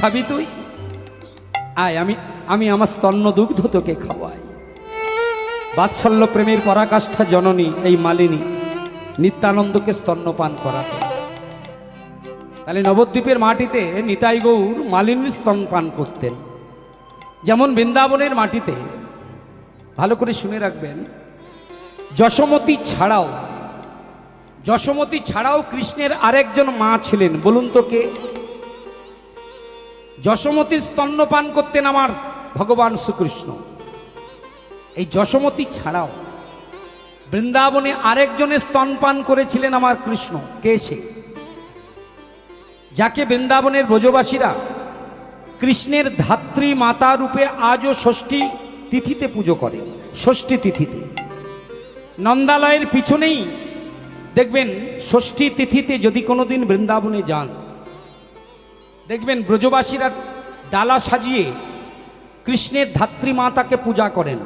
খাবি তুই? আয়, আমি আমি আমার স্তন্য দুগ্ধ তোকে খাওয়াই। বাৎসল্য প্রেমের পরাকাষ্ঠা জননী, এই মালিনী, নিত্যানন্দকে স্তন্যপান করাতে। তাহলে নবদ্বীপের মাটিতে নিতাই গৌর মালিনীর স্তনপান করতেন। যেমন বৃন্দাবনের মাটিতে, ভালো করে শুনে রাখবেন, যশোমতী ছাড়াও যশোমতী ছাড়াও কৃষ্ণের আরেকজন মা ছিলেন। বলুন তো কে? যশোমতীর স্তন্যপান করতেন আমার ভগবান শ্রীকৃষ্ণ। এই যশোমতী ছাড়াও বৃন্দাবনে আরেকজনের স্তনপান করেছিলেন আমার কৃষ্ণ, কে সে? যাকে বৃন্দাবনের ব্রজবাসীরা কৃষ্ণের ধাত্রী মাতা রূপে আজও ষষ্ঠী তিথিতে পুজো করে ষষ্ঠী তিথিতে। নন্দালয়ের পিছনেই দেখবেন ষষ্ঠী তিথিতে যদি কোনোদিন বৃন্দাবনে যান দেখবেন ব্রজবাসীরা ডালা সাজিয়ে কৃষ্ণের ধাত্রী মাতাকে পূজা করেন।